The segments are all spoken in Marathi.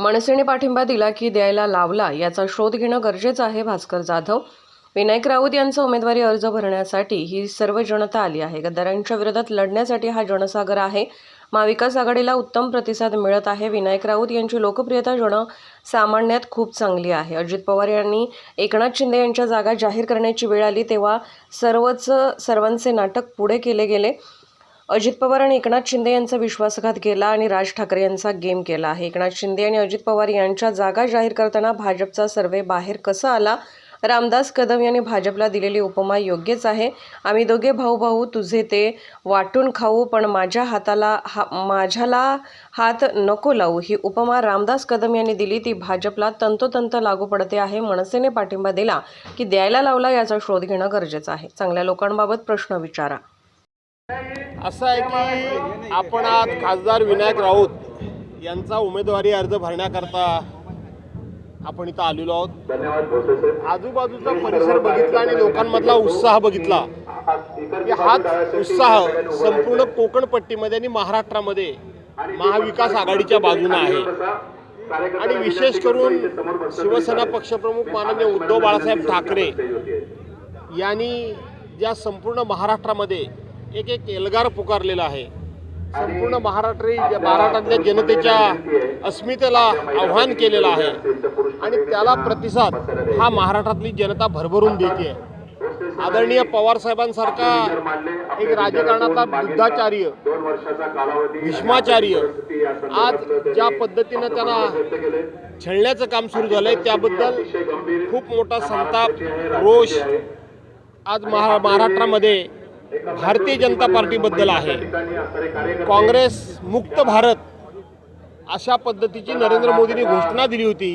मनसेने पाठिंबा दिला की द्यायला लावला याचा शोध घेणं गरजेचं आहे भास्कर जाधव. विनायक राऊत यांचा उमेदवारी अर्ज भरण्यासाठी ही सर्व जनता आली आहे. गद्दारांच्या विरोधात लढण्यासाठी हा जनसागर आहे. महाविकास आघाडीला उत्तम प्रतिसाद मिळत आहे. विनायक राऊत यांची लोकप्रियता जनसामान्यात खूप चांगली आहे. अजित पवार यांनी एकनाथ शिंदे यांच्या जागा जाहीर करण्याची वेळ आली तेव्हा सर्वच सर्वांचे नाटक पुढे केले गेले. अजित पवार आणि एकनाथ शिंदे यांचा विश्वासघात केला आणि राज ठाकरे यांचा गेम केला आहे. एकनाथ शिंदे आणि अजित पवार यांच्या जागा जाहीर करताना भाजपचा सर्वे बाहेर कसा आला? रामदास कदम यांनी भाजपला दिलेली उपमा योग्यच आहे. आम्ही दोघे भाऊ भाऊ तुझे ते वाटून खाऊ पण माझ्या हाताला हा माझ्याला हात नको लावू. ही उपमा रामदास कदम यांनी दिली. ती भाजपला तंतोतंत लागू पडते आहे. मनसेने पाठिंबा दिला की द्यायला लावला याचा शोध घेणं गरजेचं आहे. चांगल्या लोकांबाबत प्रश्न विचारा. असं आहे की आपण आज खासदार विनायक राऊत यांचा उमेदवारी अर्ज भरण्याकरता आपण इथं आलेलो आहोत. आजूबाजूचा परिसर बघितला आणि लोकांमधला उत्साह बघितला की हाच उत्साह संपूर्ण कोकणपट्टीमध्ये आणि महाराष्ट्रामध्ये महाविकास आघाडीच्या बाजूने आहे. आणि विशेष करून शिवसेना पक्षप्रमुख माननीय उद्धव बाळासाहेब ठाकरे यांनी ज्या संपूर्ण महाराष्ट्रामध्ये एक एक एल्गार पुकारलेला आहे. संपूर्ण महाराष्ट्र महाराष्ट्रातल्या जनतेच्या अस्मितेला आव्हान केलेलं आहे. आणि त्याला प्रतिसाद हा महाराष्ट्रातली जनता भरभरून देते आदरणीय पवार साहेबांसारखा एक राजकारणातला बुद्धाचार्य भीष्माचार्य आज ज्या पद्धतीनं त्यांना छळण्याचं काम सुरू झालंय त्याबद्दल खूप मोठा संताप रोष आज महा महाराष्ट्रामध्ये भारतीय जनता पार्टीबद्दल आहे. काँग्रेस मुक्त भारत अशा पद्धतीची नरेंद्र मोदींनी घोषणा दिली होती.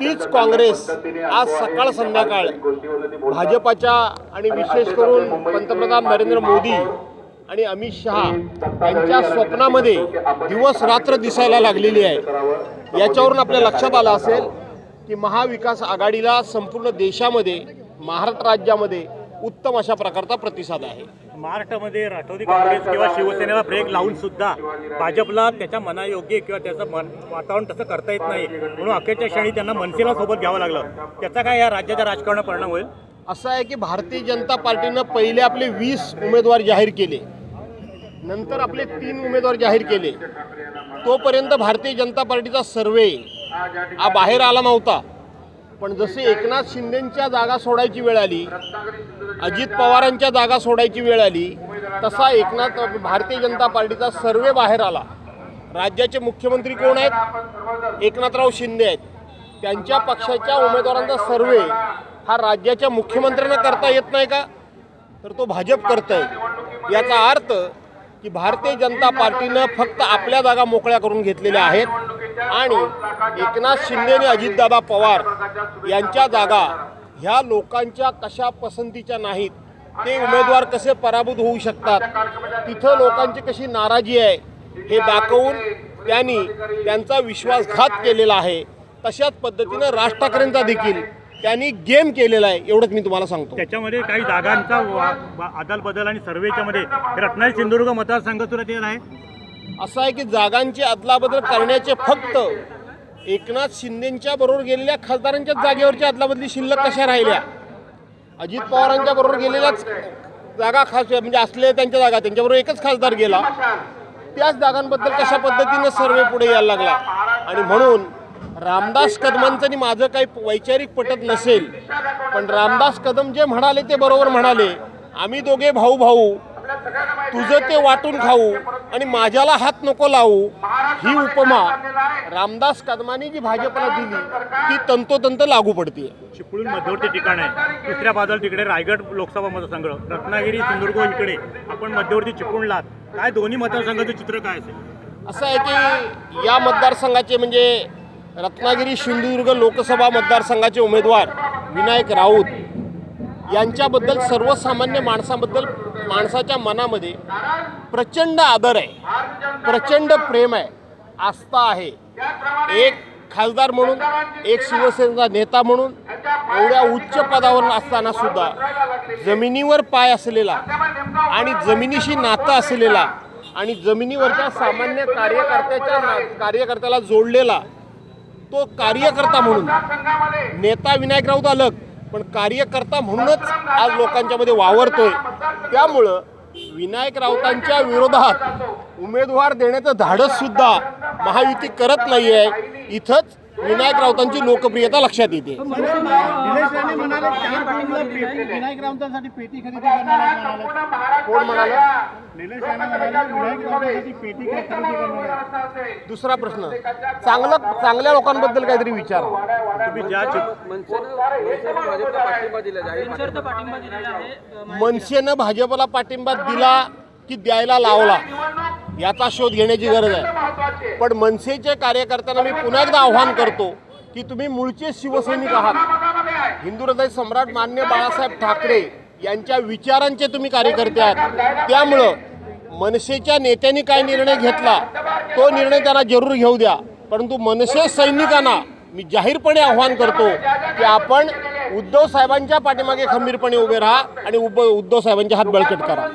तीच काँग्रेस आज सकाळ संध्याकाळ भाजपाच्या आणि विशेष करून पंतप्रधान नरेंद्र मोदी आणि अमित शहा यांच्या स्वप्नामध्ये दिवस रात्र दिसायला लागलेली आहे. याच्यावरून आपल्या लक्षात आलं असेल की महाविकास आघाडीला संपूर्ण देशामध्ये महाराष्ट्र राज्यामध्ये उत्तम अशा प्रकारचा प्रतिसाद आहे. महाराष्ट्रामध्ये राष्ट्रवादी काँग्रेस किंवा शिवसेनेला ब्रेक लावून सुद्धा भाजपला त्याच्या मनायोग्य किंवा त्याचं मन वातावरण तसं करता येत नाही. म्हणून अखेरच्या क्षणी त्यांना मनसेला सोबत घ्यावं लागलं. त्याचा काय या राज्याच्या राजकारणावर परिणाम होईल? असं आहे की भारतीय जनता पार्टीनं पहिले आपले वीस उमेदवार जाहीर केले. नंतर आपले तीन उमेदवार जाहीर केले. तोपर्यंत भारतीय जनता पार्टीचा सर्वे हा बाहेर आला नव्हता. पण जसे एकनाथ शिंदेंच्या जागा सोडायची वेळ आली अजित पवारांच्या जागा सोडायची वेळ आली. तसा एकनाथ भारतीय जनता पार्टीचा सर्वे बाहेर आला. राज्याचे मुख्यमंत्री कोण आहेत? एकनाथराव शिंदे आहेत. त्यांच्या पक्षाच्या उमेदवारांचा सर्वे हा राज्याच्या मुख्यमंत्र्यांना करता येत नाही का? तर तो भाजप करत आहे याचा अर्थ की भारतीय जनता पार्टीनं फक्त आपल्या जागा मोकळ्या करून घेतलेल्या आहेत. आणि एकनाथ शिंदे आणि अजितदादा पवार यांच्या जागा ह्या लोकांच्या कशा पसंतीच्या नाहीत ते उमेदवार कसे पराभूत होऊ शकतात तिथं लोकांची कशी नाराजी आहे हे दाखवून त्यांनी त्यांचा विश्वासघात केलेला आहे. तशाच पद्धतीनं राज ठाकरेंचा देखील त्यांनी गेम केलेला आहे एवढंच मी तुम्हाला सांगतो. त्याच्यामध्ये काही जागांचा वा- वा- अदलबदल आणि सर्वेच्या मध्ये रत्नागिरी सिंधुदुर्ग मतदारसंघ तुला ते आहे. असं आहे की जागांची अदलाबदल करण्याचे फक्त एकनाथ शिंदेच्या बरोबर गेलेल्या खासदारांच्याच जागेवरची अदलाबदली शिल्लक कशा राहिल्या? अजित पवारांच्या बरोबर गेलेल्याच जागा खास म्हणजे असलेल्या त्यांच्या जागा त्यांच्याबरोबर एकच खासदार गेला. त्याच जागांबद्दल कशा पद्धतीनं सर्वे पुढे यायला लागला? आणि म्हणून रामदास कदमांचं आणि माझं काही वैचारिक पटत नसेल पण रामदास कदम जे म्हणाले ते बरोबर म्हणाले. आम्ही दोघे भाऊ भाऊ तुझं ते वाटून खाऊ आणि माझ्याला हात नको लावू. ही उपमा रामदास कदमांनी जी भाजपला दिली ती तंतोतंत लागू पडते चिपळूण मध्यवर्ती ठिकाण आहे. दुसऱ्या बाजूला तिकडे रायगड लोकसभा मतदारसंघ रत्नागिरी सिंधुदुर्ग इकडे. आपण मध्यवर्ती चिपळूणलात काय दोन्ही मतदारसंघाचं चित्र काय असेल? असं आहे की या मतदारसंघाचे म्हणजे रत्नागिरी सिंधुदुर्ग लोकसभा मतदारसंघाचे उमेदवार विनायक राऊत यांच्याबद्दल सर्वसामान्य माणसाबद्दल माणसाच्या मनामध्ये प्रचंड आदर आहे. प्रचंड प्रेम आहे. आस्था आहे. एक खासदार म्हणून एक शिवसेनेचा नेता म्हणून एवढ्या उच्च पदावर असताना सुद्धा जमिनीवर पाय असलेला आणि जमिनीशी नातं असलेला आणि जमिनीवरच्या सामान्य कार्यकर्त्याच्या ना- कार्यकर्त्याला जोडलेला तो कार्यकर्ता म्हणून. नेता विनायक राऊत अलग पण कार्यकर्ता म्हणूनच आज लोकांच्यामध्ये वावरतोय. त्यामुळं विनायक राऊतांच्या विरोधात उमेदवार देण्याचं धाडस सुद्धा महायुती करत नाही आहे इथंच विनायक राऊतांची लोकप्रियता लक्षात येते. विनायक राऊतांसाठी पेटी खरेदी. कोण म्हणाले. दुसरा प्रश्न चांगलं चांगल्या लोकांबद्दल काहीतरी विचार. तुम्ही ज्या मनसेनं भाजपला पाठिंबा दिला की द्यायला लावला? याचा शोध घेण्याची गरज आहे. पण मनसेच्या कार्यकर्त्यांना मी पुन्हा एकदा आव्हान करतो की तुम्ही मूळचे शिवसैनिक आहात. हिंदू हृदय सम्राट मान्य बाळासाहेब ठाकरे यांच्या विचारांचे तुम्ही कार्यकर्ते आहात. त्यामुळं मनसेच्या नेत्यांनी काय निर्णय घेतला तो निर्णय त्यांना जरूर घेऊ द्या. परंतु मनसे सैनिकांना मी जाहीरपणे आव्हान करतो की आपण उद्धव साहेबांच्या पाठीमागे खंबीरपणे उभे राहा आणि उब उद्धव साहेबांचे हात बळकट करा.